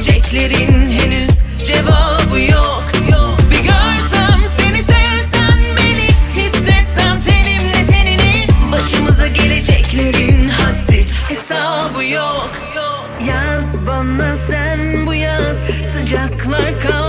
Vereceklerin henüz cevabı yok. Bir görsem seni sevsem beni Hissetsem tenimle tenini. Başımıza geleceklerin haddi hesabı yok. Yaz bana sen bu yaz sıcaklar kal.